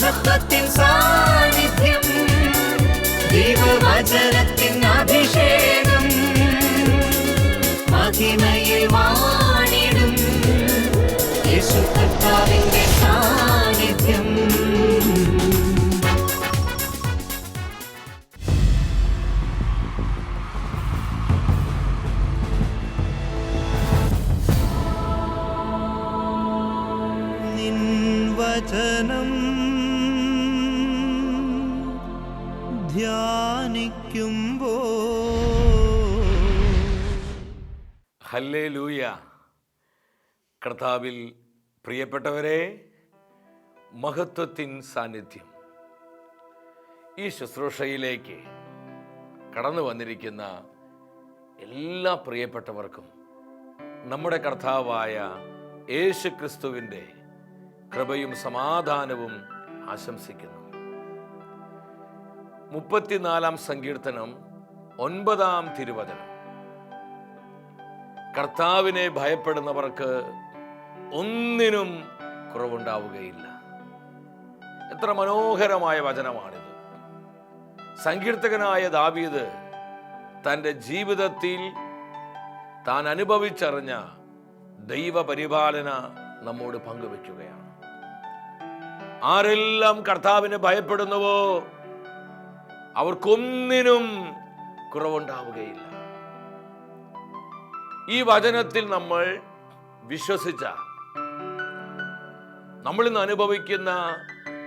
മഹത്വത്തിൻ കർത്താവിൽ പ്രിയപ്പെട്ടവരെ മഹത്വത്തിൻ സാന്നിധ്യം. ഈ ശുശ്രൂഷയിലേക്ക് കടന്നു വന്നിരിക്കുന്ന എല്ലാ പ്രിയപ്പെട്ടവർക്കും നമ്മുടെ കർത്താവായ യേശു ക്രിസ്തുവിന്റെ കൃപയും സമാധാനവും ആശംസിക്കുന്നു. മുപ്പത്തിനാലാം സങ്കീർത്തനം ഒൻപതാം തിരുവചനം. കർത്താവിനെ ഭയപ്പെടുന്നവർക്ക് ഒന്നിനും കുറവുണ്ടാവുകയില്ല. എത്ര മനോഹരമായ വചനമാണിത്. സങ്കീർത്തകനായ ദാവീദ് തന്റെ ജീവിതത്തിൽ താൻ അനുഭവിച്ചറിഞ്ഞ ദൈവപരിപാലന നമ്മോട് പങ്കുവെക്കുകയാണ്. ആരെല്ലാം കർത്താവിനെ ഭയപ്പെടുന്നുവോ അവർക്കൊന്നിനും കുറവുണ്ടാവുകയില്ല. ഈ വചനത്തിൽ നമ്മൾ വിശ്വസിച്ച നമ്മൾ ഇന്ന് അനുഭവിക്കുന്ന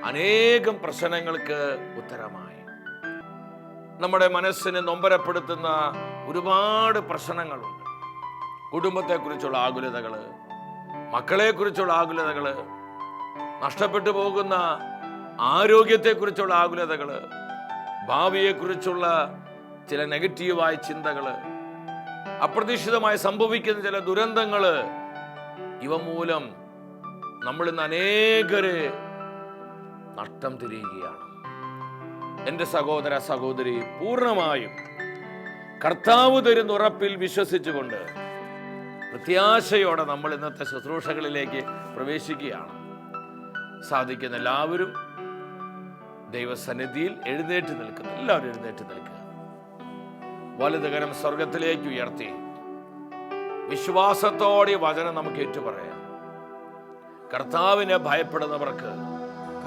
അനേകം പ്രശ്നങ്ങൾക്ക് ഉത്തരമായി. നമ്മുടെ മനസ്സിനെ നൊമ്പരപ്പെടുത്തുന്ന ഒരുപാട് പ്രശ്നങ്ങളുണ്ട്. കുടുംബത്തെക്കുറിച്ചുള്ള ആകുലതകൾ മക്കളെക്കുറിച്ചുള്ള ആകുലതകൾ നഷ്ടപ്പെട്ടു പോകുന്ന ആരോഗ്യത്തെക്കുറിച്ചുള്ള ആകുലതകൾ ഭാവിയെക്കുറിച്ചുള്ള ചില നെഗറ്റീവായ ചിന്തകൾ അപ്രതീക്ഷിതമായി സംഭവിക്കുന്ന ചില ദുരന്തങ്ങൾ ഇവ മൂലം നമ്മൾ ഇന്ന് അനേകരെ നഷ്ടം തിരിയുകയാണ്. എന്റെ സഹോദര സഹോദരി പൂർണമായും കർത്താവ് തരുന്ന ഉറപ്പിൽ വിശ്വസിച്ചുകൊണ്ട് പ്രത്യാശയോടെ നമ്മൾ ഇന്നത്തെ ശുശ്രൂഷകളിലേക്ക് പ്രവേശിക്കുകയാണ്. സാധിക്കുന്ന എല്ലാവരും ദൈവസന്നിധിയിൽ എഴുന്നേറ്റ് നിൽക്കുന്നു എല്ലാവരും എഴുന്നേറ്റ് നിൽക്കുക. വലുതുകരം സ്വർഗത്തിലേക്ക് ഉയർത്തി വിശ്വാസത്തോടെ വചനം നമുക്ക് ഏറ്റുപറയാം. കർത്താവിനെ ഭയപ്പെടുന്നവർക്ക്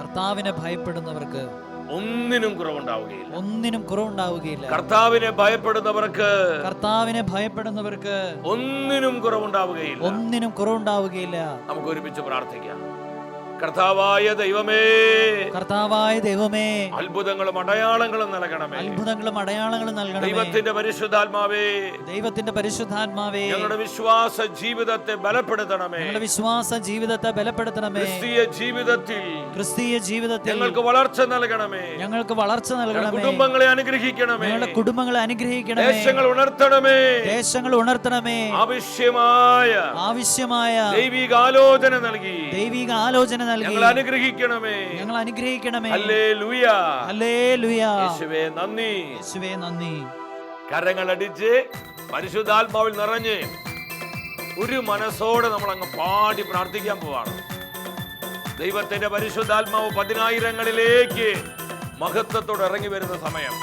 കർത്താവിനെ ഭയപ്പെടുന്നവർക്ക് ഒന്നിനും കുറവുണ്ടാവുകയില്ല. ഒന്നിനും കുറവുണ്ടാവുകയില്ല. കർത്താവിനെ ഭയപ്പെടുന്നവർക്ക് കർത്താവിനെ ഭയപ്പെടുന്നവർക്ക് ഒന്നിനും കുറവുണ്ടാവുകയില്ല. ഒന്നിനും കുറവുണ്ടാവുകയില്ല. നമുക്ക് ഒരുമിച്ച് പ്രാർത്ഥിക്കാം. കർത്താവായ ദൈവമേ. കർത്താവായ ദൈവമേ. അത്ഭുതങ്ങളും അടയാളങ്ങളും നൽകണമേ. അത്ഭുതങ്ങളും അടയാളങ്ങളും നൽകണമേ. ദൈവത്തിന്റെ പരിശുദ്ധാത്മാവേ. ദൈവത്തിന്റെ പരിശുദ്ധാത്മാവേ. ഞങ്ങളുടെ വിശ്വാസ ജീവിതത്തെ ബലപ്പെടുത്തണമേ. ഞങ്ങളുടെ വിശ്വാസ ജീവിതത്തെ ബലപ്പെടുത്തണമേ. ക്രിസ്തീയ ജീവിതത്തിൽ ക്രിസ്തീയ ജീവിതത്തിൽ ഞങ്ങൾക്ക് വളർച്ച നൽകണമേ. ഞങ്ങൾക്ക് വളർച്ച നൽകണമേ. കുടുംബങ്ങളെ അനുഗ്രഹിക്കണമേ. ഞങ്ങളുടെ കുടുംബങ്ങളെ അനുഗ്രഹിക്കണമേ. ദേശങ്ങൾ ഉണർത്തണമേ. ദേശങ്ങൾ ഉണർത്തണമേ. ആവശ്യമായ ആവശ്യമായ ദൈവിക ആലോചന നൽകി. ദൈവിക ആലോചന നൽകി. ഞങ്ങൾ അനുഗ്രഹിക്കണമേ. ഞങ്ങൾ അനുഗ്രഹിക്കണമേ. ഹല്ലേലൂയ. ഹല്ലേലൂയ. യേശുവേ നന്ദി. യേശുവേ നന്ദി. കരങ്ങളടിച്ച് പരിശുദ്ധാത്മാവിൽ നിറഞ്ഞ് ഒരു മനസ്സോടെ നമ്മൾ അങ്ങ് പാടി പ്രാർത്ഥിക്കാൻ പോവാണ്. ദൈവത്തിന്റെ പരിശുദ്ധാത്മാവ് പതിനായിരങ്ങളിലേക്ക് മഹത്വത്തോടെ ഇറങ്ങി വരുന്ന സമയം.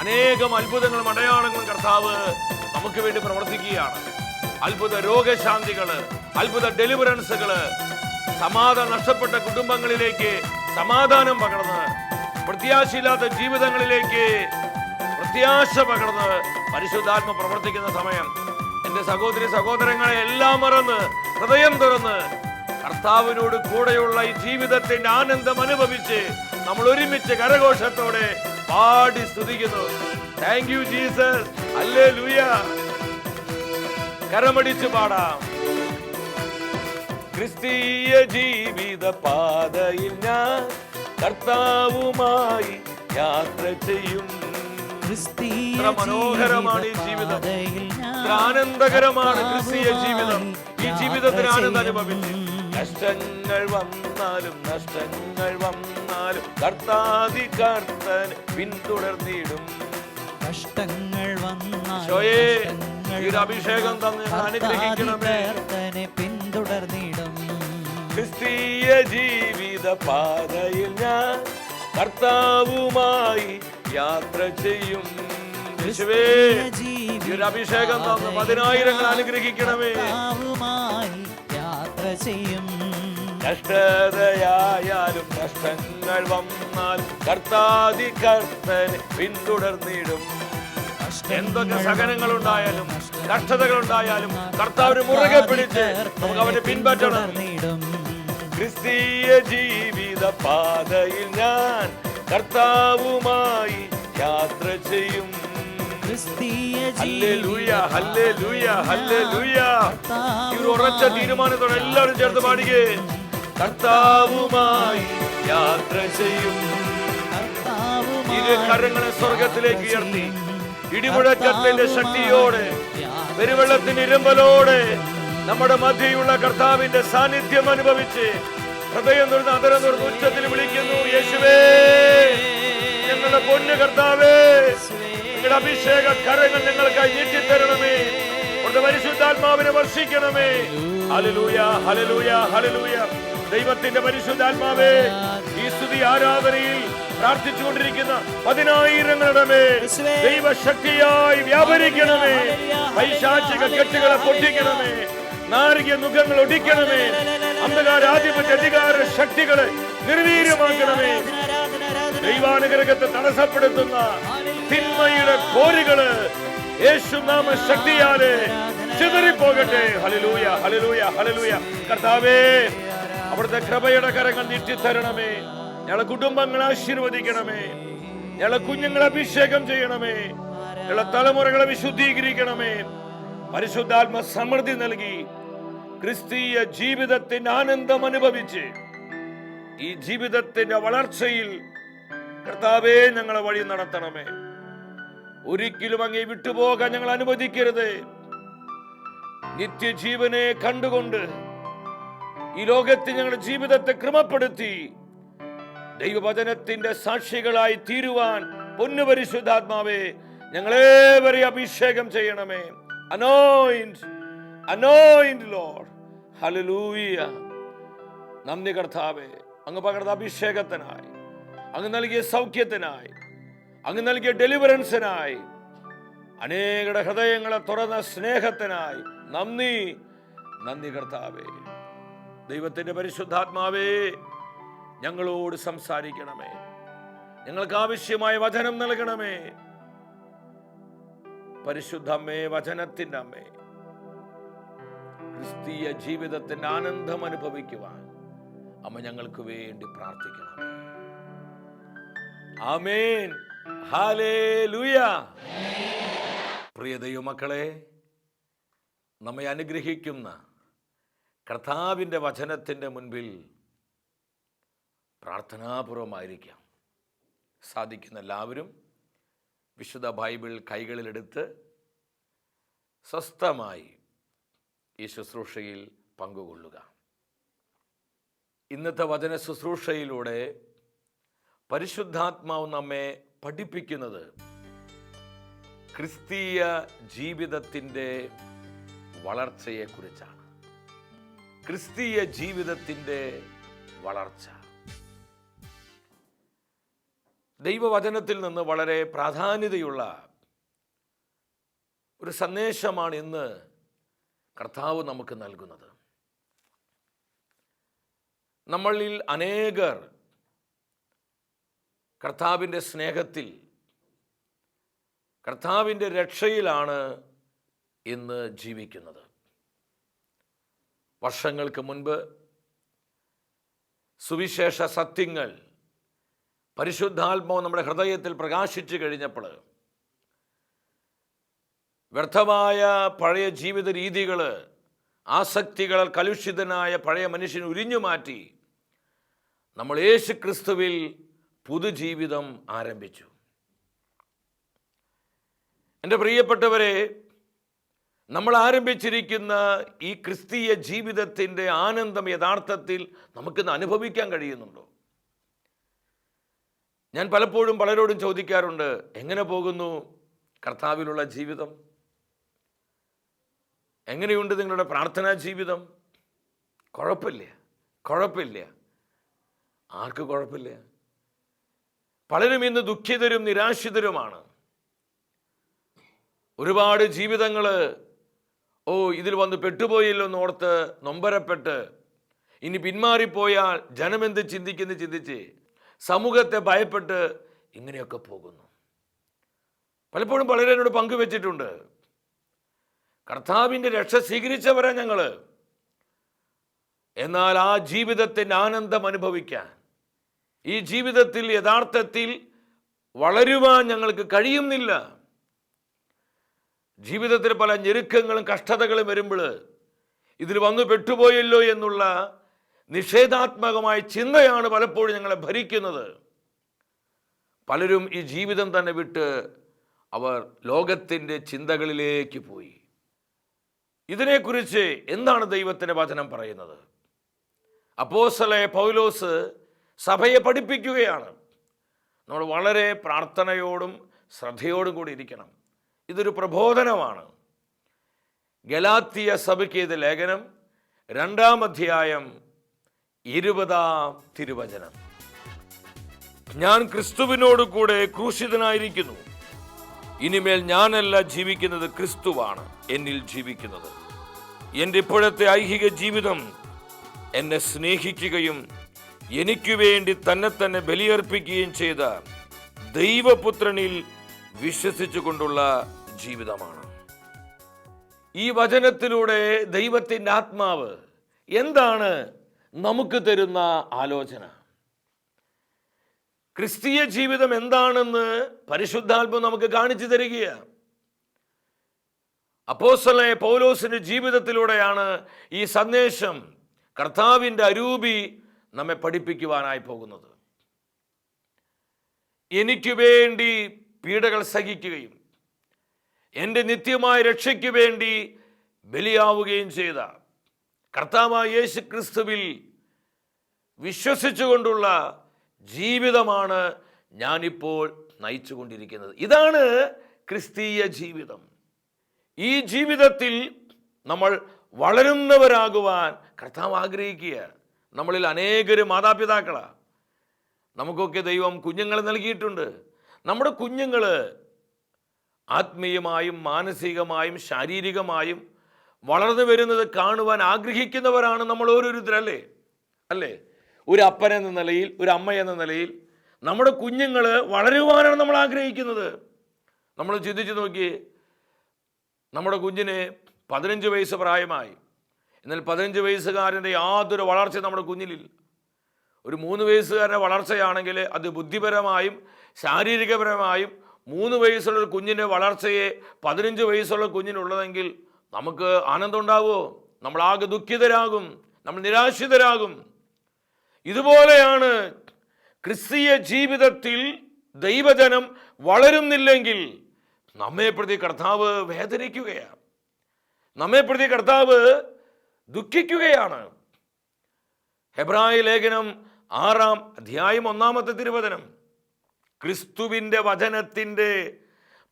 അനേകം അത്ഭുതങ്ങളും അടയാളങ്ങളും കർത്താവ് നമുക്ക് വേണ്ടി പ്രവർത്തിക്കുകയാണ്. അത്ഭുത രോഗശാന്തികൾ അത്ഭുത ഡെലിവറൻസുകൾ സമാധാനം നഷ്ടപ്പെട്ട കുടുംബങ്ങളിലേക്ക് സമാധാനം പകർന്ന് പ്രത്യാശയില്ലാത്ത ജീവിതങ്ങളിലേക്ക് പ്രത്യാശ പകർന്ന് പരിശുദ്ധാത്മ പ്രവർത്തിക്കുന്ന സമയം. എന്റെ സഹോദരി സഹോദരങ്ങളെ എല്ലാം മറന്ന് ഹൃദയം തുറന്ന് കർത്താവിനോട് കൂടെയുള്ള ഈ ജീവിതത്തിന്റെ ആനന്ദം അനുഭവിച്ച് നമ്മൾ ഒരുമിച്ച് കരഘോഷത്തോടെ പാടി സ്തുതിക്കുന്നു. താങ്ക് യു ജീസസ് അല്ലേ ലൂയ കരമടിച്ചു പാടാം. ക്രിസ്തീയ ജീവിത പാതയിൽ ഞാൻ കർത്താവുമായി യാത്ര ചെയ്യും. എത്ര മനോഹരമാണ് ഈ ജീവിതം ആനന്ദകരമാണ് ക്രിസ്തീയ ജീവിതം. ഈ ജീവിതത്തിന് ആനന്ദ അനുഭവിച്ചു കഷ്ടങ്ങൾ വന്നാലും നഷ്ടങ്ങൾ വന്നാലും കർത്താതി കർത്തൻ പിന്തുടർന്നിടും നഷ്ടങ്ങൾ ഒരു അഭിഷേകം തന്നെ അനുഗ്രഹിക്കണം അനുഗ്രഹിക്കണമേ. പിന്തുടർന്നിടും ക്രിസ്തീയ ജീവിത പാതയിൽ ഞാൻ കർത്താവുമായി യാത്ര ചെയ്യും. അഭിഷേകം തന്നു പതിനായിരങ്ങൾ അനുഗ്രഹിക്കണമേ. യാത്ര ചെയ്യും. കഷ്ടതയായാലും കഷ്ടങ്ങൾ വന്നാൽ കർത്താതി കർത്തനെ പിന്തുടർന്നിടും. എന്തൊക്കെ സഹനങ്ങൾ ഉണ്ടായാലും കഷ്ടതകൾ ഉണ്ടായാലും കർത്താവിന് മുറുകെ പിടിച്ച് നമുക്ക് അവനെ പിൻപറ്റണം. ക്രിസ്തീയ ജീവിത പാതയിൽ ഞാൻ കർത്താവുമായി യാത്ര ചെയ്യും. ഉറച്ച തീരുമാനത്തോടെ എല്ലാവരും ചേർത്ത് പാടുകേ കർത്താവുമായി യാത്ര ചെയ്യും. ഇരു കരങ്ങളെ സ്വർഗത്തിലേക്ക് ഉയർത്തി. ഇടിമുഴക്കത്തിന്റെ ശക്തിയോടെ പെരുവെള്ളത്തിന്റെ ഇരുമ്പലോടെ നമ്മുടെ മധ്യയുള്ള കർത്താവിന്റെ സാന്നിധ്യം അനുഭവിച്ച് ഹൃദയം തുറന്ന് അതരം തുറന്ന് ഉച്ചത്തിൽ വിളിക്കുന്നു യേശുവേ ഞങ്ങളുടെ പൊന്നു കർത്താവേ നിങ്ങളുടെ അഭിഷേക കരങ്ങൾ ഞങ്ങൾക്കായി നീട്ടിത്തരണമേ അവിടുത്തെ പരിശുദ്ധാത്മാവിനെ വർഷിക്കണമേ. ഹലലൂയ ഹലലൂയ ഹലലൂയ ദൈവത്തിന്റെ പരിശുദ്ധാത്മാവേ ഈ സ്തുതി ആരാധനയിൽ പ്രാർത്ഥിച്ചുകൊണ്ടിരിക്കുന്ന പതിനായിരങ്ങളുടെ മേൽ ദൈവശക്തിയായി വ്യാപരിക്കണമേ. പൈശാചിക കെട്ടുകളെ പൊട്ടിക്കണമേ. നാരിക മുഖങ്ങൾ ഒടിക്കണമേ. അന്ധകാരാധിപത്യ അധികാര ശക്തികളെ നിർവീര്യമാക്കണമേ. ദൈവാനുഗ്രഹത്തെ തടസ്സപ്പെടുത്തുന്ന തിന്മയുടെ കോരികൾ യേശുനാമ ശക്തിയാലെ ചിതറിപ്പോകട്ടെ. ഹലലൂയ ഹലലൂയ ഹലലൂയ കർത്താവേ അവിടുത്തെ കൃപയുടെ കരങ്ങൾ നീട്ടിത്തരണമേ. ഞങ്ങളെ കുടുംബങ്ങളെ ആശീർവദിക്കണമേ. ഞങ്ങളെ കുഞ്ഞുങ്ങളെ അഭിഷേകം ചെയ്യണമേ. ഞങ്ങളെ തലമുറകളെ വിശുദ്ധീകരിക്കണമേ. പരിശുദ്ധാത്മ സമൃദ്ധി നൽകി ക്രിസ്തീയ ജീവിതത്തിന്റെ ആനന്ദം അനുഭവിച്ച് ഈ ജീവിതത്തിന്റെ വളർച്ചയിൽ കർത്താവേ ഞങ്ങളെ വഴി നടത്തണമേ. ഒരിക്കലും അങ്ങേ വിട്ടുപോകാൻ ഞങ്ങൾ അനുവദിക്കരുത്. നിത്യജീവനെ കണ്ടുകൊണ്ട് ഈ ലോകത്തിൽ ഞങ്ങളുടെ ജീവിതത്തെ ക്രമപ്പെടുത്തി ദൈവവചനത്തിന്റെ സാക്ഷികളായി തീരുവാൻ പൊന്നുപരിശുദ്ധാത്മാവേ ഞങ്ങളേവരെ അഭിഷേകം ചെയ്യണമേ. അനോയിന്റ് അനോയിന്റ് ലോഡ് ഹലലൂയ നന്ദി കർത്താവേ അങ്ങ് പകർന്ന അഭിഷേകത്തിനായി അങ്ങ് നൽകിയ സൗഖ്യത്തിനായി അങ്ങ് നൽകിയ ഡെലിവറൻസിനായി അനേകരുടെ ഹൃദയങ്ങളെ തുറന്ന സ്നേഹത്തിനായി നന്ദി നന്ദി കർത്താവേ. ദൈവത്തിന്റെ പരിശുദ്ധാത്മാവേ ഞങ്ങളോട് സംസാരിക്കണമേ. ഞങ്ങൾക്ക് ആവശ്യമായ വചനം നൽകണമേ. പരിശുദ്ധ അമ്മേ വചനത്തിന്റെ അമ്മേ ക്രിസ്തീയ ജീവിതത്തിന്റെ ആനന്ദം അനുഭവിക്കുവാൻ അമ്മ ഞങ്ങൾക്ക് വേണ്ടി പ്രാർത്ഥിക്കണം ആമേൻ. ഹാലേലൂയ പ്രിയ ദൈവമക്കളെ നമ്മെ അനുഗ്രഹിക്കുന്ന കർത്താവിന്റെ വചനത്തിന്റെ മുൻപിൽ പ്രാർത്ഥനാപൂർവമായിരിക്കാം. സാധിക്കുന്ന എല്ലാവരും വിശുദ്ധ ബൈബിൾ കൈകളിലെടുത്ത് സ്വസ്ഥമായി ഈ ശുശ്രൂഷയിൽ പങ്കുകൊള്ളുക. ഇന്നത്തെ വചന ശുശ്രൂഷയിലൂടെ പരിശുദ്ധാത്മാവ് നമ്മെ പഠിപ്പിക്കുന്നത് ക്രിസ്തീയ ജീവിതത്തിന്റെ വളർച്ചയെക്കുറിച്ചാണ്. ക്രിസ്തീയ ജീവിതത്തിന്റെ വളർച്ച. ദൈവവചനത്തിൽ നിന്ന് വളരെ പ്രാധാന്യതയുള്ള ഒരു സന്ദേശമാണ് ഇന്ന് കർത്താവ് നമുക്ക് നൽകുന്നത്. നമ്മളിൽ അനേകർ കർത്താവിന്റെ സ്നേഹത്തിൽ കർത്താവിന്റെ രക്ഷയിലാണ് ഇന്ന് ജീവിക്കുന്നത്. വർഷങ്ങൾക്ക് മുൻപ് സുവിശേഷ സത്യങ്ങൾ പരിശുദ്ധാത്മാവ് നമ്മുടെ ഹൃദയത്തിൽ പ്രകാശിച്ചു കഴിഞ്ഞപ്പോൾ വ്യർത്ഥമായ പഴയ ജീവിത രീതികൾ ആസക്തികൾ കലുഷിതനായ പഴയ മനുഷ്യൻ ഉരിഞ്ഞു മാറ്റി നമ്മൾ യേശു ക്രിസ്തുവിൽ പുതുജീവിതം ആരംഭിച്ചു. എന്റെ പ്രിയപ്പെട്ടവരെ നമ്മൾ ആരംഭിച്ചിരിക്കുന്ന ഈ ക്രിസ്തീയ ജീവിതത്തിന്റെ ആനന്ദം യഥാർത്ഥത്തിൽ നമുക്കിന്ന് അനുഭവിക്കാൻ കഴിയുന്നുണ്ടോ? ഞാൻ പലപ്പോഴും പലരോടും ചോദിക്കാറുണ്ട് എങ്ങനെ പോകുന്നു കർത്താവിലുള്ള ജീവിതം? എങ്ങനെയുണ്ട് നിങ്ങളുടെ പ്രാർത്ഥനാ ജീവിതം? കുഴപ്പമില്ല കുഴപ്പമില്ല. ആർക്ക് കുഴപ്പമില്ല? പലരും ഇന്ന് ദുഃഖിതരും നിരാശിതരുമാണ്. ഒരുപാട് ജീവിതങ്ങൾ ഓ ഇതിൽ വന്ന് പെട്ടുപോയല്ലോ എന്ന് ഓർത്ത് നൊമ്പരപ്പെട്ട് ഇനി പിന്മാറിപ്പോയാൽ ജനമെന്ത് ചിന്തിക്കുന്നു ചിന്തിച്ച്? സമൂഹത്തെ ഭയപ്പെട്ട് ഇങ്ങനെയൊക്കെ പോകുന്നു. പലപ്പോഴും പലരും എന്നോട് പങ്കുവെച്ചിട്ടുണ്ട്. കർത്താവിന്റെ രക്ഷ സ്വീകരിച്ചവരാ ഞങ്ങൾ എന്നാൽ ആ ജീവിതത്തിന്റെ ആനന്ദം അനുഭവിക്കാൻ ഈ ജീവിതത്തിൽ യഥാർത്ഥത്തിൽ വളരുവാൻ ഞങ്ങൾക്ക് കഴിയുന്നില്ല. ജീവിതത്തിൽ പല ഞെരുക്കങ്ങളും കഷ്ടതകളും വരുമ്പോൾ ഇതിൽ വന്നു പെട്ടുപോയല്ലോ എന്നുള്ള നിഷേധാത്മകമായ ചിന്തയാണ് പലപ്പോഴും ഞങ്ങളെ ഭരിക്കുന്നത്. പലരും ഈ ജീവിതം തന്നെ വിട്ട് അവർ ലോകത്തിന്റെ ചിന്തകളിലേക്ക് പോയി. ഇതിനെക്കുറിച്ച് എന്താണ് ദൈവത്തിന്റെ വചനം പറയുന്നത്? അപ്പോസലെ പൗലോസ് സഭയെ പഠിപ്പിക്കുകയാണ്. നമ്മൾ വളരെ പ്രാർത്ഥനയോടും ശ്രദ്ധയോടും കൂടി ഇരിക്കണം. ഇതൊരു പ്രബോധനമാണ്. ഗലാത്തിയ സഭയ്ക്ക് ഇത് ലേഖനം രണ്ടാം അധ്യായം ഇരുപതാം തിരുവചനം. ഞാൻ ക്രിസ്തുവിനോട് കൂടെ ക്രൂശിതനായിരിക്കുന്നു. ഇനിമേൽ ഞാനല്ല ജീവിക്കുന്നത് ക്രിസ്തുവാണ് എന്നിൽ ജീവിക്കുന്നത്. എന്റെ ഇപ്പോഴത്തെ ഐഹിക ജീവിതം എന്നെ സ്നേഹിക്കുകയും എനിക്കു വേണ്ടി തന്നെ തന്നെ ബലിയർപ്പിക്കുകയും ചെയ്ത ദൈവപുത്രനിൽ വിശ്വസിച്ചുകൊണ്ടുള്ള ജീവിതമാണ്. ഈ വചനത്തിലൂടെ ദൈവത്തിന്റെ ആത്മാവ് എന്താണ് നമുക്ക് തരുന്ന ആലോചന. ക്രിസ്തീയ ജീവിതം എന്താണെന്ന് പരിശുദ്ധാത്മ നമുക്ക് കാണിച്ചു തരികയാണ്. അപ്പോസ്തലനായ പൗലോസിന്റെ ജീവിതത്തിലൂടെയാണ് ഈ സന്ദേശം കർത്താവിന്റെ അരൂപി നമ്മെ പഠിപ്പിക്കുവാനായി പോകുന്നത്. എനിക്ക് വേണ്ടി പീഡകൾ സഹിക്കുകയും എന്റെ നിത്യമായ രക്ഷയ്ക്ക് വേണ്ടി ബലിയാവുകയും ചെയ്ത കർത്താവായ യേശു ക്രിസ്തുവിൽ വിശ്വസിച്ചുകൊണ്ടുള്ള ജീവിതമാണ് ഞാനിപ്പോൾ നയിച്ചുകൊണ്ടിരിക്കുന്നത്. ഇതാണ് ക്രിസ്തീയ ജീവിതം. ഈ ജീവിതത്തിൽ നമ്മൾ വളരുന്നവരാകുവാൻ കർത്താവ് ആഗ്രഹിക്കുക. നമ്മളിൽ അനേകർ മാതാപിതാക്കളാണ് നമുക്കൊക്കെ ദൈവം കുഞ്ഞുങ്ങളെ നൽകിയിട്ടുണ്ട്. നമ്മുടെ കുഞ്ഞുങ്ങൾ ആത്മീയമായും മാനസികമായും ശാരീരികമായും വളർന്നു വരുന്നത് കാണുവാൻ ആഗ്രഹിക്കുന്നവരാണ് നമ്മൾ ഓരോരുത്തരല്ലേ? അല്ലേ? ഒരു അപ്പൻ എന്ന നിലയിൽ ഒരു അമ്മ എന്ന നിലയിൽ നമ്മുടെ കുഞ്ഞുങ്ങൾ വളരുവാനാണ് നമ്മൾ ആഗ്രഹിക്കുന്നത്. നമ്മൾ ചിന്തിച്ച് നോക്കി നമ്മുടെ കുഞ്ഞിന് പതിനഞ്ച് വയസ്സ് പ്രായമായി. എന്നാൽ പതിനഞ്ച് വയസ്സുകാരന്റെ യാതൊരു വളർച്ച നമ്മുടെ കുഞ്ഞിലില്ല. ഒരു മൂന്ന് വയസ്സുകാരന്റെ വളർച്ചയാണെങ്കിൽ അത് ബുദ്ധിപരമായും ശാരീരികപരമായും മൂന്ന് വയസ്സുള്ള കുഞ്ഞിന്റെ വളർച്ചയെ പതിനഞ്ച് വയസ്സുള്ള കുഞ്ഞിനുള്ളതെങ്കിൽ നമുക്ക് ആനന്ദം ഉണ്ടാവുമോ നമ്മളാകെ ദുഃഖിതരാകും നമ്മൾ നിരാശിതരാകും. ഇതുപോലെയാണ് ക്രിസ്തീയ ജീവിതത്തിൽ ദൈവജനം വളരുന്നില്ലെങ്കിൽ നമ്മെ പ്രതി കർത്താവ് വേദനിക്കുകയാണ്. നമ്മെ പ്രതി കർത്താവ് ദുഃഖിക്കുകയാണ്. ഹെബ്രായ ലേഖനം ആറാം അധ്യായം ഒന്നാമത്തെ തിരുവചനം. ക്രിസ്തുവിന്റെ വചനത്തിന്റെ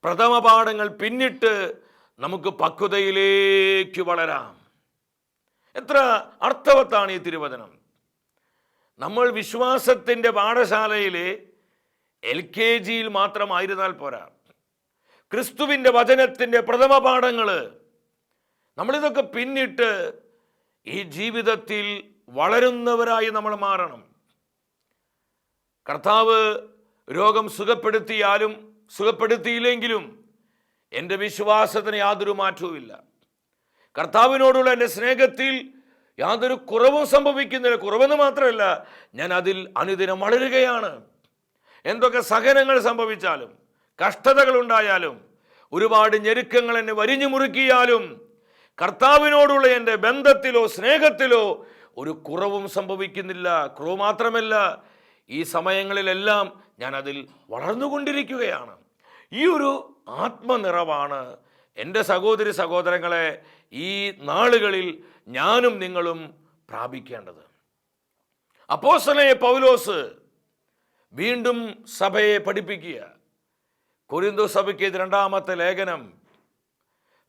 പ്രഥമ പാഠങ്ങൾ പിന്നിട്ട് നമുക്ക് പക്വതയിലേക്ക് വളരാം. എത്ര അർത്ഥവത്താണ് ഈ തിരുവചനം. നമ്മൾ വിശ്വാസത്തിന്റെ പാഠശാലയിലെ എൽ കെ ജിയിൽ മാത്രമായിരുന്നാൽ പോരാ. ക്രിസ്തുവിന്റെ വചനത്തിന്റെ പ്രഥമ പാഠങ്ങൾ. നമ്മളിതൊക്കെ പിന്നിട്ട് ഈ ജീവിതത്തിൽ വളരുന്നവരായി നമ്മൾ മാറണം. കർത്താവ് രോഗം സുഖപ്പെടുത്തിയാലും സുഖപ്പെടുത്തിയില്ലെങ്കിലും എന്റെ വിശ്വാസത്തിന് യാതൊരു മാറ്റവുമില്ല. കർത്താവിനോടുള്ള എന്റെ സ്നേഹത്തിൽ യാതൊരു കുറവും സംഭവിക്കുന്നില്ല. കുറവെന്ന് മാത്രമല്ല ഞാൻ അതിൽ അനുദിനം വളരുകയാണ്. എന്തൊക്കെ സഹനങ്ങൾ സംഭവിച്ചാലും കഷ്ടതകൾ ഉണ്ടായാലും ഒരുപാട് ഞെരുക്കങ്ങൾ എന്നെ വരിഞ്ഞു മുറുക്കിയാലും കർത്താവിനോടുള്ള എന്റെ ബന്ധത്തിലോ സ്നേഹത്തിലോ ഒരു കുറവും സംഭവിക്കുന്നില്ല. കുറവ് മാത്രമല്ല ഈ സമയങ്ങളിലെല്ലാം ഞാൻ അതിൽ വളർന്നുകൊണ്ടിരിക്കുകയാണ്. ഈ ഒരു ആത്മനിറവാണ്. എന്റെ സഹോദരി സഹോദരങ്ങളെ ഈ നാളുകളിൽ ഞാനും നിങ്ങളും പ്രാപിക്കേണ്ടത്. അപ്പോസ്തലനായ പൗലോസ് വീണ്ടും സഭയെ പഠിപ്പിക്കുക. കുരിന്തു സഭയ്ക്ക് രണ്ടാമത്തെ ലേഖനം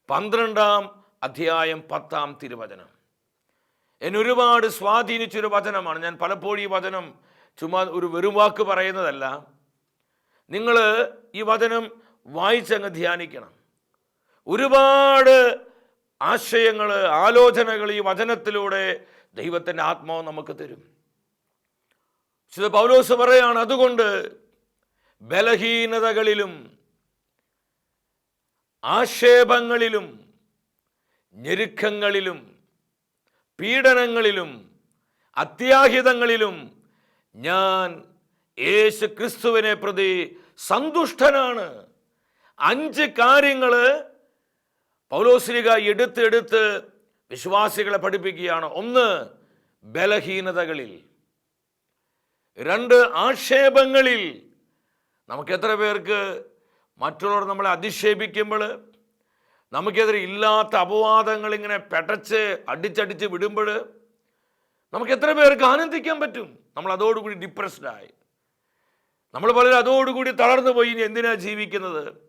പന്ത്രണ്ടാം അധ്യായം പത്താം തിരുവചനം. എന്നെ ഒരുപാട് സ്വാധീനിച്ചൊരു വചനമാണ്. ഞാൻ പലപ്പോഴും ഈ വചനം ചുമ്മാ ഒരു വെറും വാക്ക് പറയുന്നതല്ല. നിങ്ങൾ ഈ വചനം വായിച്ചങ്ങ് ധ്യാനിക്കണം. ഒരുപാട് ആശയങ്ങൾ ആലോചനകൾ ഈ വചനത്തിലൂടെ ദൈവത്തിന്റെ ആത്മാവ് നമുക്ക് തരും. വിശുദ്ധ പൗലോസ് പറയാണ് അതുകൊണ്ട് ബലഹീനതകളിലും ആക്ഷേപങ്ങളിലും ഞെരുക്കങ്ങളിലും പീഡനങ്ങളിലും അത്യാഹിതങ്ങളിലും ഞാൻ യേശു ക്രിസ്തുവിനെ പ്രതി സന്തുഷ്ടനാണ്. അഞ്ച് കാര്യങ്ങൾ പൗലോസ്ലിക എടുത്ത് എടുത്ത് വിശ്വാസികളെ പഠിപ്പിക്കുകയാണ്. ഒന്ന് ബലഹീനതകളിൽ. രണ്ട് ആക്ഷേപങ്ങളിൽ. നമുക്ക് എത്ര പേർക്ക് മറ്റുള്ളവർ നമ്മളെ അധിക്ഷേപിക്കുമ്പോൾ നമുക്കെതിരെ ഇല്ലാത്ത അപവാദങ്ങൾ ഇങ്ങനെ പെടച്ച് അടിച്ചടിച്ച് വിടുമ്പോൾ നമുക്ക് എത്ര പേർക്ക് ആനന്ദിക്കാൻ പറ്റും? നമ്മൾ അതോടുകൂടി ഡിപ്രസ്ഡായി നമ്മൾ പലരും അതോടുകൂടി തളർന്നു പോയി ഇനി എന്തിനാണ് ജീവിക്കുന്നത്?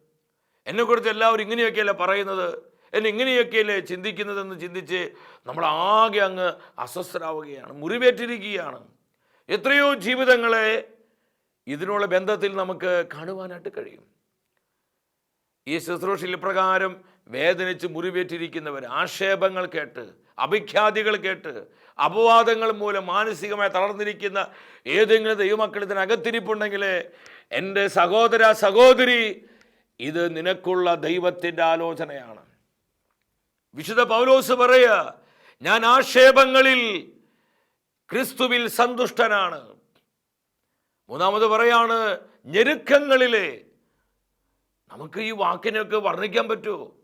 എന്നെക്കുറിച്ച് എല്ലാവരും ഇങ്ങനെയൊക്കെയല്ലേ പറയുന്നത്? എന്നെ ഇങ്ങനെയൊക്കെയല്ലേ ചിന്തിക്കുന്നതെന്ന് ചിന്തിച്ച് നമ്മൾ ആകെ അങ്ങ് അസ്വസ്ഥരാവുകയാണ് മുറിവേറ്റിരിക്കുകയാണ്. എത്രയോ ജീവിതങ്ങളെ ഇതിനുള്ള ബന്ധത്തിൽ നമുക്ക് കാണുവാനായിട്ട് കഴിയും. ഈ ശുശ്രൂഷയിൽ പ്രകാരം വേദനിച്ച് മുറിവേറ്റിരിക്കുന്നവർ ആക്ഷേപങ്ങൾ കേട്ട് അഭിഖ്യാതികൾ കേട്ട് അപവാദങ്ങൾ മൂലം മാനസികമായി തളർന്നിരിക്കുന്ന ഏതെങ്കിലും ദൈവമക്കൾ ഇതിനകത്തിരിപ്പുണ്ടെങ്കിൽ എന്റെ സഹോദര സഹോദരി ഇത് നിനക്കുള്ള ദൈവത്തിന്റെ ആലോചനയാണ്. വിശുദ്ധ പൗലോസ് പറയുക ഞാൻ ആക്ഷേപങ്ങളിൽ ക്രിസ്തുവിൽ സന്തുഷ്ടനാണ്. മൂന്നാമത് പറയാണ് ഞെരുക്കങ്ങളിലെ നമുക്ക് ഈ വാക്കിനൊക്കെ വർണിക്കാൻ പറ്റുമോ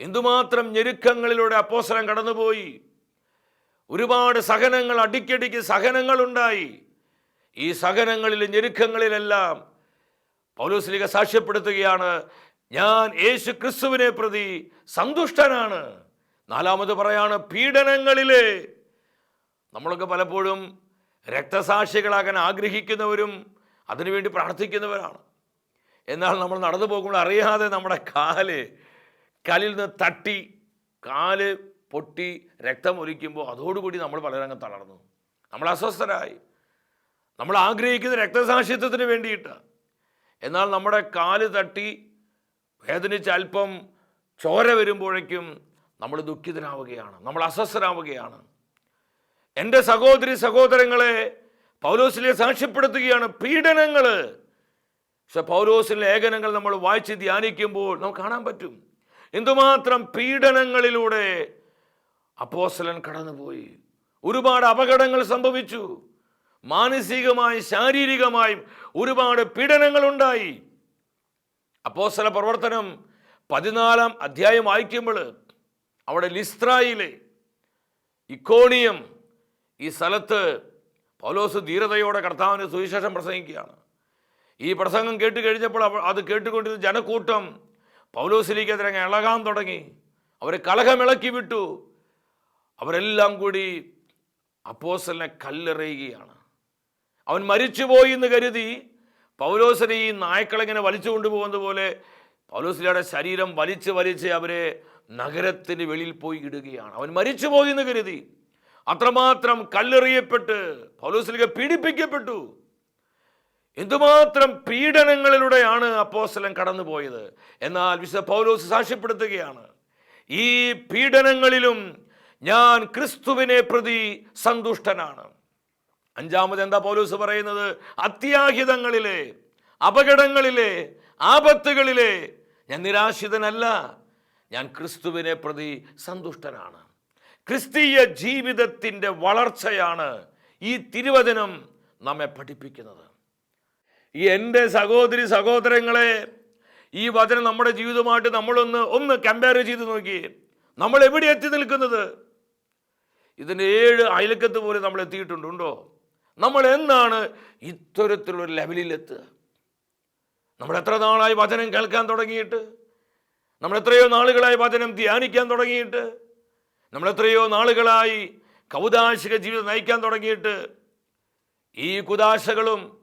എന്തുമാത്രം ഞെരുക്കങ്ങളിലൂടെ അപ്പോസരം കടന്നുപോയി. ഒരുപാട് സഹനങ്ങൾ അടിക്കടിക്ക് സഹനങ്ങളുണ്ടായി. ഈ സഹനങ്ങളിൽ ഞെരുക്കങ്ങളിലെല്ലാം പൗലോസ്ലിക സാക്ഷ്യപ്പെടുത്തുകയാണ് ഞാൻ യേശു ക്രിസ്തുവിനെ പ്രതി സന്തുഷ്ടനാണ്. നാലാമത് പറയാണ് പീഡനങ്ങളിലെ. നമ്മളൊക്കെ പലപ്പോഴും രക്തസാക്ഷികളാകാൻ ആഗ്രഹിക്കുന്നവരും അതിനുവേണ്ടി പ്രാർത്ഥിക്കുന്നവരാണ്. എന്നാൽ നമ്മൾ നടന്നു പോകുമ്പോൾ അറിയാതെ നമ്മുടെ കാൽ കാലിൽ നിന്ന് തട്ടി കാൽ പൊട്ടി രക്തം ഒലിക്കുമ്പോൾ അതോടുകൂടി നമ്മൾ പലരംഗം തളർന്നു. നമ്മൾ അസ്വസ്ഥരായി. നമ്മൾ ആഗ്രഹിക്കുന്ന രക്തസാക്ഷിത്വത്തിന് വേണ്ടിയിട്ട് എന്നാൽ നമ്മുടെ കാൽ തട്ടി വേദനിച്ച് അല്പം ചോര വരുമ്പോഴേക്കും നമ്മൾ ദുഃഖിതനാവുകയാണ് നമ്മൾ അസ്വസ്ഥരാവുകയാണ്. എന്റെ സഹോദരി സഹോദരങ്ങളെ പൗലോസിലെ സാക്ഷ്യപ്പെടുത്തുകയാണ് പീഡനങ്ങൾ പക്ഷെ പൗലോസിലെ ലേഖനങ്ങൾ നമ്മൾ വായിച്ച് ധ്യാനിക്കുമ്പോൾ നമുക്ക് കാണാൻ പറ്റും. എന്തുമാത്രം പീഡനങ്ങളിലൂടെ അപ്പോസലൻ കടന്നുപോയി. ഒരുപാട് അപകടങ്ങൾ സംഭവിച്ചു. മാനസികമായും ശാരീരികമായും ഒരുപാട് പീഡനങ്ങളുണ്ടായി. അപ്പോസ്തല പ്രവർത്തനം പതിനാലാം അധ്യായം വായിക്കുമ്പോൾ അവിടെ ലിസ്ത്രായിലെ ഇക്കോണിയം ഈ സ്ഥലത്ത് പൗലോസ് ധീരതയോടെ കർത്താവിന് സുവിശേഷം പ്രസംഗിക്കുകയാണ്. ഈ പ്രസംഗം കേട്ട് കഴിഞ്ഞപ്പോൾ അത് കേട്ടുകൊണ്ടിരുന്ന ജനക്കൂട്ടം പൗലോസിലേക്കെതിരെ അതിനെ ഇളകാൻ തുടങ്ങി. അവരെ കലഹമിളക്കി വിട്ടു. അവരെല്ലാം കൂടി അപ്പോസലിനെ കല്ലെറിയുകയാണ്. അവൻ മരിച്ചുപോയി എന്ന് കരുതി പൗലോസിനെ ഈ നായ്ക്കളിങ്ങനെ വലിച്ചു കൊണ്ടുപോകുന്നത് പോലെ പൗലോസിലയുടെ ശരീരം വലിച്ച് വലിച്ച് അവരെ നഗരത്തിന് വെളിയിൽ പോയി ഇടുകയാണ്. അവൻ മരിച്ചുപോയി എന്ന് കരുതി. അത്രമാത്രം കല്ലെറിയപ്പെട്ട് പൗലോസിലേക്ക് പീഡിപ്പിക്കപ്പെട്ടു. എന്തുമാത്രം പീഡനങ്ങളിലൂടെയാണ് അപ്പോസ്തലൻ കടന്നുപോയത്? എന്നാൽ വിശുദ്ധ പൗലോസ് സാക്ഷ്യപ്പെടുത്തുകയാണ് ഈ പീഡനങ്ങളിലും ഞാൻ ക്രിസ്തുവിനെ പ്രതി സന്തുഷ്ടനാണ്. അഞ്ചാമത് എന്താ പൗലോസ് പറയുന്നത്? അത്യാഹിതങ്ങളിലെ അപകടങ്ങളിലെ ആപത്തുകളിലെ. ഞാൻ നിരാശിതനല്ല. ഞാൻ ക്രിസ്തുവിനെ പ്രതി സന്തുഷ്ടനാണ്. ക്രിസ്തീയ ജീവിതത്തിന്റെ വളർച്ചയാണ് ഈ തിരുവചനം നമ്മെ പഠിപ്പിക്കുന്നത്. ഈ എന്റെ സഹോദരി സഹോദരങ്ങളെ ഈ വചനം നമ്മുടെ ജീവിതമായിട്ട് നമ്മളൊന്ന് ഒന്ന് കമ്പയർ ചെയ്ത് നോക്കി. നമ്മൾ എവിടെ എത്തി നിൽക്കുന്നത്? ഇതിന്റെ ഏഴ് അയലക്കത്ത് പോലെ നമ്മൾ എത്തിയിട്ടുണ്ടോ. നമ്മൾ എന്നാണ് ഇത്തരത്തിലുള്ള ലെവലിലെത്തുക? നമ്മൾ എത്ര നാളായി വചനം കേൾക്കാൻ തുടങ്ങിയിട്ട്? നമ്മൾ എത്രയോ നാളുകളായി വചനം ധ്യാനിക്കാൻ തുടങ്ങിയിട്ട്? നമ്മൾ എത്രയോ നാളുകളായി കൗതാശിക ജീവിതം നയിക്കാൻ തുടങ്ങിയിട്ട്? ഈ കുതാശകളും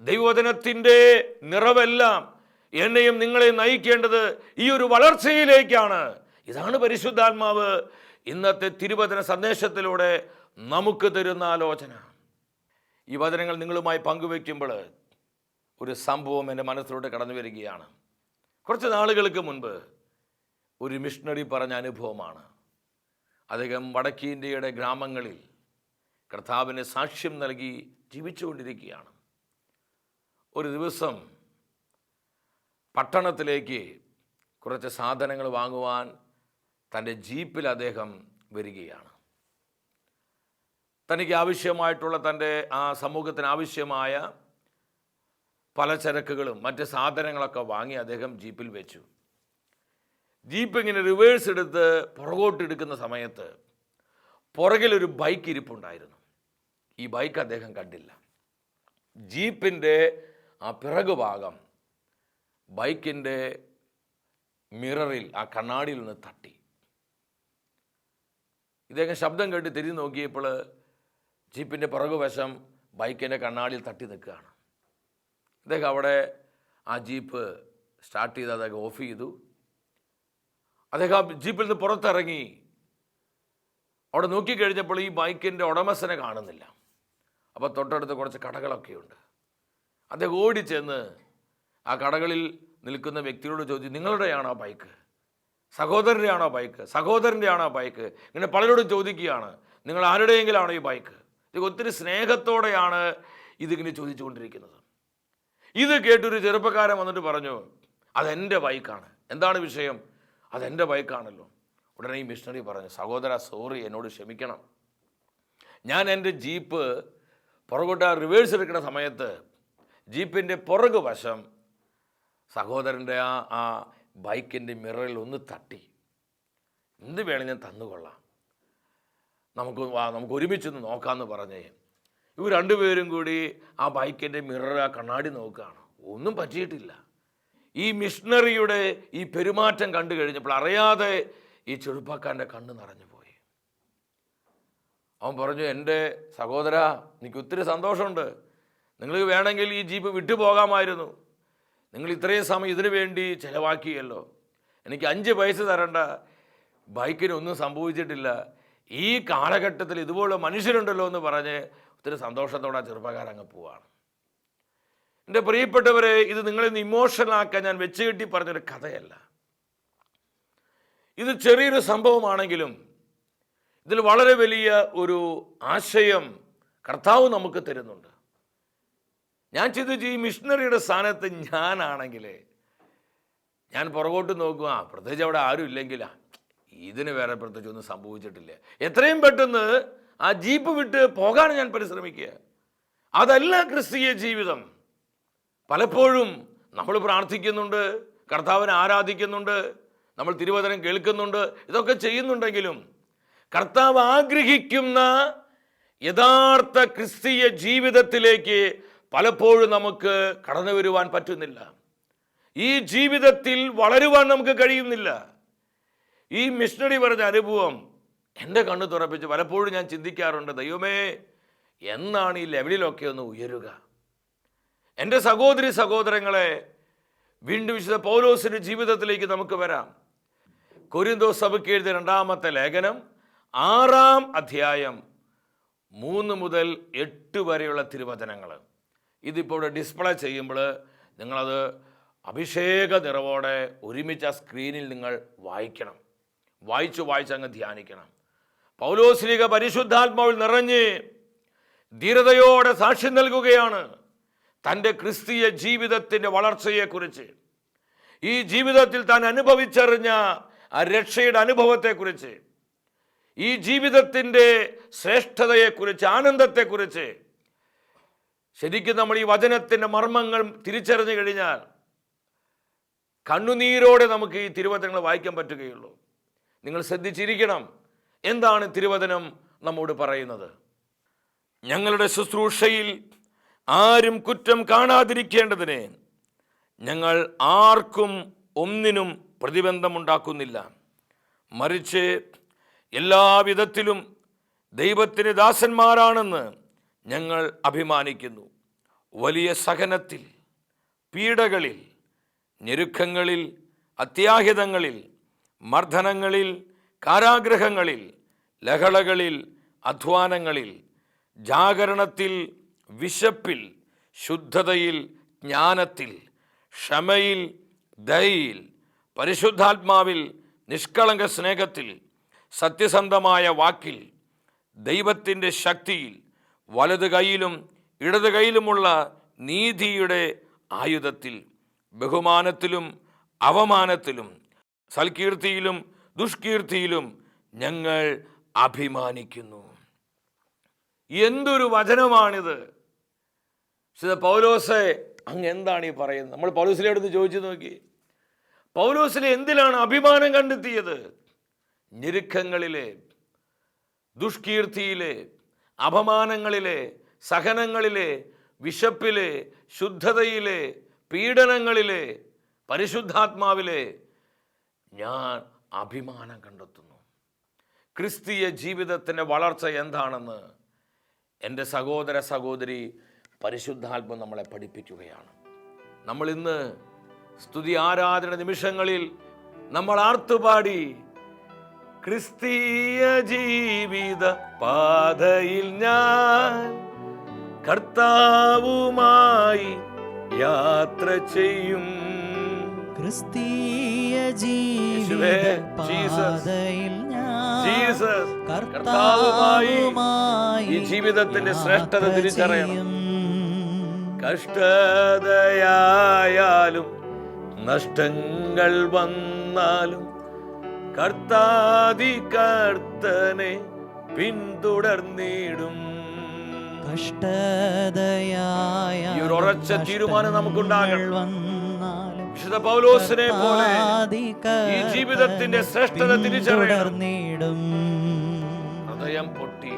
ദൈവവചനത്തിന്റെ നിറവെല്ലാം എന്നെയും നിങ്ങളെയും നയിക്കേണ്ടത് ഈ ഒരു വളർച്ചയിലേക്കാണ്. ഇതാണ് പരിശുദ്ധാത്മാവ്. ഇന്നത്തെ തിരുവചന സന്ദേശത്തിലൂടെ നമുക്ക് തരുന്ന ആലോചന. ഈ വചനങ്ങൾ നിങ്ങളുമായി പങ്കുവയ്ക്കുമ്പോൾ ഒരു സംഭവം എന്റെ മനസ്സിലോട്ട് കടന്നു വരികയാണ്. കുറച്ച് നാളുകൾക്ക് മുൻപ് ഒരു മിഷണറി പറഞ്ഞ അനുഭവമാണ്. അദ്ദേഹം വടക്കേ ഇന്ത്യയുടെ ഗ്രാമങ്ങളിൽ കർത്താവിന് സാക്ഷ്യം നൽകി ജീവിച്ചുകൊണ്ടിരിക്കുകയാണ്. ഒരു ദിവസം പട്ടണത്തിലേക്ക് കുറച്ച് സാധനങ്ങൾ വാങ്ങുവാൻ തന്റെ ജീപ്പിൽ അദ്ദേഹം വരികയാണ്. തനിക്ക് ആവശ്യമായിട്ടുള്ള തന്റെ ആ സമൂഹത്തിന് ആവശ്യമായ പലചരക്കുകളും മറ്റ് സാധനങ്ങളൊക്കെ വാങ്ങി അദ്ദേഹം ജീപ്പിൽ വെച്ചു. ജീപ്പ് ഇങ്ങനെ റിവേഴ്സ് എടുത്ത് പുറകോട്ടെടുക്കുന്ന സമയത്ത് പുറകിലൊരു ബൈക്ക് ഇരിപ്പുണ്ടായിരുന്നു. ഈ ബൈക്ക് അദ്ദേഹം കണ്ടില്ല. ജീപ്പിന്റെ ആ പിറകു ഭാഗം ബൈക്കിന്റെ മിററിൽ ആ കണ്ണാടിയിൽ നിന്ന് തട്ടി. ഇദ്ദേഹം ശബ്ദം കേട്ട് തിരിഞ്ഞു നോക്കിയപ്പോൾ ജീപ്പിന്റെ പുറകുവശം ബൈക്കിന്റെ കണ്ണാടിയിൽ തട്ടി നിൽക്കുകയാണ്. അദ്ദേഹം അവിടെ ആ ജീപ്പ് സ്റ്റാർട്ട് ചെയ്ത് അദ്ദേഹം ഓഫ് ചെയ്തു. അദ്ദേഹം ജീപ്പിൽ നിന്ന് പുറത്തിറങ്ങി. അവിടെ നോക്കിക്കഴിഞ്ഞപ്പോൾ ഈ ബൈക്കിന്റെ ഉടമസ്ഥനെ കാണുന്നില്ല. അപ്പോൾ തൊട്ടടുത്ത് കുറച്ച് കടകളൊക്കെയുണ്ട് അദ്ദേഹം ഓടി ചെന്ന് ആ കടകളിൽ നിൽക്കുന്ന വ്യക്തിയോട് ചോദിച്ചു നിങ്ങളുടെയാണോ ബൈക്ക്? സഹോദരന്റെയാണോ ബൈക്ക്? സഹോദരന്റെയാണോ ബൈക്ക്? ഇങ്ങനെ പലരോടും ചോദിക്കുകയാണ് നിങ്ങൾ ആരുടെയെങ്കിലാണോ ഈ ബൈക്ക്? ഒത്തിരി സ്നേഹത്തോടെയാണ് ഇതിങ്ങനെ ചോദിച്ചുകൊണ്ടിരിക്കുന്നത്. ഇത് കേട്ടൊരു ചെറുപ്പക്കാരൻ വന്നിട്ട് പറഞ്ഞു അതെന്റെ ബൈക്കാണ്. എന്താണ് വിഷയം? അതെന്റെ ബൈക്കാണല്ലോ. ഉടനെ ഈ മിഷണറി പറഞ്ഞു സഹോദര സോറി എന്നോട് ക്ഷമിക്കണം. ഞാൻ എന്റെ ജീപ്പ് പുറകോട്ട് റിവേഴ്സ് എടുക്കുന്ന സമയത്ത് ജീപ്പിന്റെ പുറകു വശം സഹോദരന്റെ ആ ആ ബൈക്കിന്റെ മിററിൽ ഒന്ന് തട്ടി. എന്ത് വേണേലും ഞാൻ തന്നുകൊള്ളാം. നമുക്ക് നമുക്ക് ഒരുമിച്ചൊന്ന് നോക്കാമെന്ന് പറഞ്ഞേ. ഇവർ രണ്ടുപേരും കൂടി ആ ബൈക്കിന്റെ മിറർ ആ കണ്ണാടി നോക്കുകയാണ്. ഒന്നും പറ്റിയിട്ടില്ല. ഈ മിഷണറിയുടെ ഈ പെരുമാറ്റം കണ്ടു കഴിഞ്ഞപ്പോൾ അറിയാതെ ഈ ചെറുപ്പക്കാരന്റെ കണ്ണ് നിറഞ്ഞു പോയി. അവൻ പറഞ്ഞു എന്റെ സഹോദര എനിക്ക് ഒത്തിരി സന്തോഷമുണ്ട്. നിങ്ങൾക്ക് വേണമെങ്കിൽ ഈ ജീപ്പ് വിട്ടുപോകാമായിരുന്നു. നിങ്ങൾ ഇത്രയും സമയം ഇതിനു വേണ്ടി ചിലവാക്കിയല്ലോ. എനിക്ക് അഞ്ച് പൈസ തരണ്ട. ബൈക്കിനൊന്നും സംഭവിച്ചിട്ടില്ല. ഈ കാലഘട്ടത്തിൽ ഇതുപോലെ മനുഷ്യരുണ്ടല്ലോ എന്ന് പറഞ്ഞ് ഒത്തിരി സന്തോഷത്തോടെ ആ ചെറുപ്പക്കാരൻ അങ്ങ് പോവാണ്. എന്റെ പ്രിയപ്പെട്ടവരെ ഇത് നിങ്ങളെ ഇമോഷണലാക്കാൻ ഞാൻ വെച്ച് കെട്ടി പറഞ്ഞൊരു കഥയല്ല. ഇത് ചെറിയൊരു സംഭവമാണെങ്കിലും ഇതിൽ വളരെ വലിയ ഒരു ആശയം കർത്താവ് നമുക്ക് തരുന്നുണ്ട്. ഞാൻ ചിന്തിച്ചു ഈ മിഷണറിയുടെ സ്ഥാനത്ത് ഞാനാണെങ്കിൽ ഞാൻ പുറകോട്ട് നോക്കുക. പ്രത്യേകിച്ച് അവിടെ ആരും ഇല്ലെങ്കിലാ ഇതിന് വേറെ പ്രത്യേകിച്ച് ഒന്നും സംഭവിച്ചിട്ടില്ല. എത്രയും പെട്ടെന്ന് ആ ജീപ്പ് വിട്ട് പോകാൻ ഞാൻ പരിശ്രമിക്കുക. അതല്ല ക്രിസ്തീയ ജീവിതം. പലപ്പോഴും നമ്മൾ പ്രാർത്ഥിക്കുന്നുണ്ട് കർത്താവിനെ ആരാധിക്കുന്നുണ്ട് നമ്മൾ തിരുവചനം കേൾക്കുന്നുണ്ട് ഇതൊക്കെ ചെയ്യുന്നുണ്ടെങ്കിലും കർത്താവ് ആഗ്രഹിക്കുന്ന യഥാർത്ഥ ക്രിസ്തീയ ജീവിതത്തിലേക്ക് പലപ്പോഴും നമുക്ക് കടന്നു വരുവാൻ പറ്റുന്നില്ല. ഈ ജീവിതത്തിൽ വളരുവാൻ നമുക്ക് കഴിയുന്നില്ല. ഈ മിഷണറി പറഞ്ഞ അനുഭവം എന്റെ കണ്ണ് തുറപ്പിച്ച് പലപ്പോഴും ഞാൻ ചിന്തിക്കാറുണ്ട്. ദൈവമേ എന്നാണ് ഈ ലെവലിലൊക്കെ ഒന്ന് ഉയരുക? എന്റെ സഹോദരി സഹോദരങ്ങളെ വീണ്ടും വിശുദ്ധ പൗലോസിന്റെ ജീവിതത്തിലേക്ക് നമുക്ക് വരാം. കൊരിന്തോ സഭയ്ക്ക് എഴുതിയ രണ്ടാമത്തെ ലേഖനം ആറാം അധ്യായം മൂന്ന് മുതൽ എട്ട് വരെയുള്ള തിരുവചനങ്ങൾ. ഇതിപ്പോൾ ഇവിടെ ഡിസ്പ്ലേ ചെയ്യുമ്പോൾ നിങ്ങളത് അഭിഷേക നിറവോടെ ഒരുമിച്ച് ആ സ്ക്രീനിൽ നിങ്ങൾ വായിക്കണം. വായിച്ചു വായിച്ച് അങ്ങ് ധ്യാനിക്കണം. പൗലോസ്ലിക പരിശുദ്ധാത്മാവിൽ നിറഞ്ഞ് ധീരതയോടെ സാക്ഷ്യം നൽകുകയാണ് തന്റെ ക്രിസ്തീയ ജീവിതത്തിന്റെ വളർച്ചയെക്കുറിച്ച്. ഈ ജീവിതത്തിൽ താൻ അനുഭവിച്ചറിഞ്ഞ ആ രക്ഷയുടെ അനുഭവത്തെക്കുറിച്ച് ഈ ജീവിതത്തിന്റെ ശ്രേഷ്ഠതയെക്കുറിച്ച് ആനന്ദത്തെക്കുറിച്ച് ശരിക്കും നമ്മൾ ഈ വചനത്തിന്റെ മർമ്മങ്ങൾ തിരിച്ചറിഞ്ഞു കഴിഞ്ഞാൽ കണ്ണുനീരോടെ നമുക്ക് ഈ തിരുവചനങ്ങൾ വായിക്കാൻ പറ്റുകയുള്ളൂ. നിങ്ങൾ ശ്രദ്ധിച്ചിരിക്കണം. എന്താണ് തിരുവചനം നമ്മോട് പറയുന്നത്? ഞങ്ങളുടെ ശുശ്രൂഷയിൽ ആരും കുറ്റം കാണാതിരിക്കേണ്ടതിന് ഞങ്ങൾ ആർക്കും ഒന്നിനും പ്രതിബന്ധമുണ്ടാക്കുന്നില്ല. മറിച്ച് എല്ലാവിധത്തിലും ദൈവത്തിന് ദാസന്മാരാണെന്ന് ഞങ്ങൾ അഭിമാനിക്കുന്നു. വലിയ സഹനത്തിൽ പീഡകളിൽ ഞെരുക്കങ്ങളിൽ അത്യാഹിതങ്ങളിൽ മർദ്ദനങ്ങളിൽ കാരാഗ്രഹങ്ങളിൽ ലഹളകളിൽ അധ്വാനങ്ങളിൽ ജാഗരണത്തിൽ വിശപ്പിൽ ശുദ്ധതയിൽ ജ്ഞാനത്തിൽ ക്ഷമയിൽ ദയയിൽ പരിശുദ്ധാത്മാവിൽ നിഷ്കളങ്ക സ്നേഹത്തിൽ സത്യസന്ധമായ വാക്കിൽ ദൈവത്തിന്റെ ശക്തിയിൽ വലത് കൈയിലും ഇടത് കൈയിലുമുള്ള നീതിയുടെ ആയുധത്തിൽ ബഹുമാനത്തിലും അവമാനത്തിലും സൽകീർത്തിയിലും ദുഷ്കീർത്തിയിലും ഞങ്ങൾ അഭിമാനിക്കുന്നു. എന്തൊരു വചനമാണിത്. വിശുദ്ധ പൗലോസെ അങ്ങ് എന്താണ് ഈ പറയുന്നത്? നമ്മൾ പൗലോസിലെ അടുത്ത് ചോദിച്ചു നോക്കി. പൗലോസിലെ എന്തിലാണ് അഭിമാനം കണ്ടെത്തിയത്? ഞെരുക്കങ്ങളിലെ ദുഷ്കീർത്തിയിലെ അപമാനങ്ങളിലെ സഹനങ്ങളിലെ വിശപ്പിലെ ശുദ്ധതയിലെ പീഡനങ്ങളിലെ പരിശുദ്ധാത്മാവിലെ ഞാൻ അഭിമാനം കണ്ടെത്തുന്നു. ക്രിസ്തീയ ജീവിതത്തിന്റെ വളർച്ച എന്താണെന്ന് എന്റെ സഹോദര സഹോദരി പരിശുദ്ധാത്മ നമ്മളെ പഠിപ്പിക്കുകയാണ്. നമ്മൾ ഇന്ന് സ്തുതി ആരാധന നിമിഷങ്ങളിൽ നമ്മൾ ആർത്തുപാടി ക്രിസ്തീയ ജീവിത പാതയിൽ ഞാൻ കർത്താവുമായി യാത്ര ചെയ്യും. ക്രിസ്തീയ ജീസസ്, കർത്താവുമായി ഈ ജീവിതത്തിന്റെ ശ്രേഷ്ഠത തിരിച്ചറിയണം. കഷ്ടതയായാലും നഷ്ടങ്ങൾ വന്നാലും കർത്താതി കർത്തനെ പിന്തുടർന്നിടും കഷ്ടതയായ ഒരു ഉറച്ച തീരുമാനം നമുക്കുണ്ടാകണം. വിശുദ്ധ പൗലോസിനെ പോലെ ഈ ജീവിതത്തിന്റെ ശ്രേഷ്ഠത തിരിച്ചറിയണം. ഹൃദയം പൊട്ടി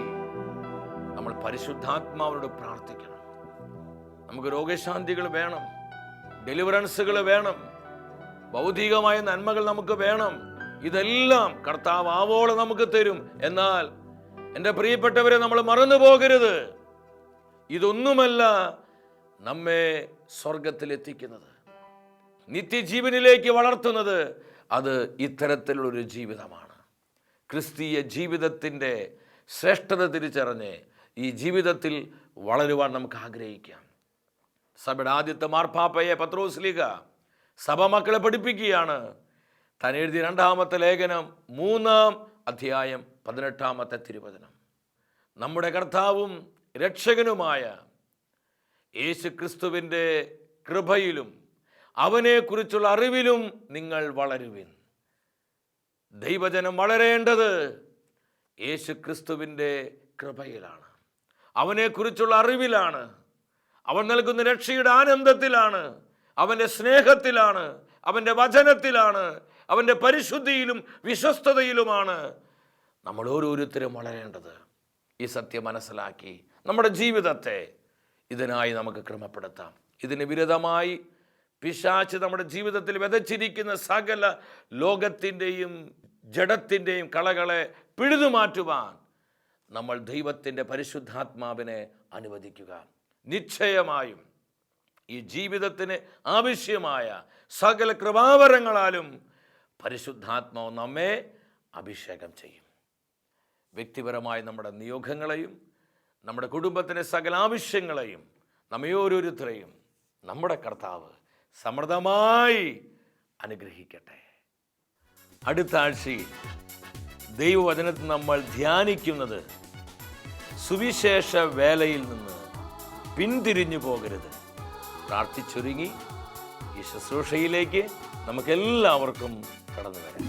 നമ്മൾ പരിശുദ്ധാത്മാവിനോട് പ്രാർത്ഥിക്കണം. നമുക്ക് രോഗശാന്തികൾ വേണം. ഡെലിവറൻസുകൾ വേണം. ഭൗതികമായ നന്മകൾ നമുക്ക് വേണം. ഇതെല്ലാം കർത്താവ് ആവോളം നമുക്ക് തരും. എന്നാൽ എന്റെ പ്രിയപ്പെട്ടവരെ നമ്മൾ മറന്നു പോകരുത്. ഇതൊന്നുമല്ല നമ്മെ സ്വർഗത്തിലെത്തിക്കുന്നത് നിത്യജീവനിലേക്ക് വളർത്തുന്നത് അത് ഇത്തരത്തിലുള്ളൊരു ജീവിതമാണ്. ക്രിസ്തീയ ജീവിതത്തിന്റെ ശ്രേഷ്ഠത തിരിച്ചറിഞ്ഞ് ഈ ജീവിതത്തിൽ വളരുവാൻ നമുക്ക് ആഗ്രഹിക്കാം. സഭയുടെ ആദ്യത്തെ മാർപ്പാപ്പയെ പത്രോസ്ലിക സഭ മക്കളെ പഠിപ്പിക്കുകയാണ്. താൻ എഴുതിയ രണ്ടാമത്തെ ലേഖനം മൂന്നാം അധ്യായം പതിനെട്ടാമത്തെ തിരുവചനം. നമ്മുടെ കർത്താവും രക്ഷകനുമായ യേശു ക്രിസ്തുവിന്റെ കൃപയിലും അവനെക്കുറിച്ചുള്ള അറിവിലും നിങ്ങൾ വളരുവിൻ. ദൈവജനം വളരേണ്ടത് യേശു ക്രിസ്തുവിന്റെ കൃപയിലാണ്. അവനെക്കുറിച്ചുള്ള അറിവിലാണ്. അവൻ നൽകുന്ന രക്ഷയുടെ ആനന്ദത്തിലാണ്. അവന്റെ സ്നേഹത്തിലാണ്. അവന്റെ വചനത്തിലാണ്. അവന്റെ പരിശുദ്ധിയിലും വിശ്വസ്തതയിലുമാണ്. നമ്മൾ ഓരോരുത്തരും വളരേണ്ടത് ഈ സത്യം മനസ്സിലാക്കി നമ്മുടെ ജീവിതത്തെ ഇതിനായി നമുക്ക് ക്രമപ്പെടുത്താം. ഇതിന് വിരുദ്ധമായി പിശാച്ച് നമ്മുടെ ജീവിതത്തിൽ വിതച്ചിരിക്കുന്ന സകല ലോകത്തിന്റെയും ജഡത്തിന്റെയും കളകളെ പിഴുതുമാറ്റുവാൻ നമ്മൾ ദൈവത്തിന്റെ പരിശുദ്ധാത്മാവിനെ അനുവദിക്കുക. നിശ്ചയമായും ഈ ജീവിതത്തിന് ആവശ്യമായ സകല കൃപാവരങ്ങളാലും പരിശുദ്ധാത്മാവ് നമ്മെ അഭിഷേകം ചെയ്യും. വ്യക്തിപരമായ നമ്മുടെ നിയോഗങ്ങളെയും നമ്മുടെ കുടുംബത്തിന്റെ സകല ആവശ്യങ്ങളെയും നമ്മയോരോരുത്തരെയും നമ്മുടെ കർത്താവ് സമൃദ്ധമായി അനുഗ്രഹിക്കട്ടെ. അടുത്ത ആഴ്ചയിൽ ദൈവവചനത്തിൽ നമ്മൾ ധ്യാനിക്കുന്നത് സുവിശേഷ വേലയിൽ നിന്ന് പിന്തിരിഞ്ഞു പോകരുത്. പ്രാർത്ഥിച്ചൊരുങ്ങി ഈ ശുശ്രൂഷയിലേക്ക് നമുക്കെല്ലാവർക്കും കടന്നു വരാം.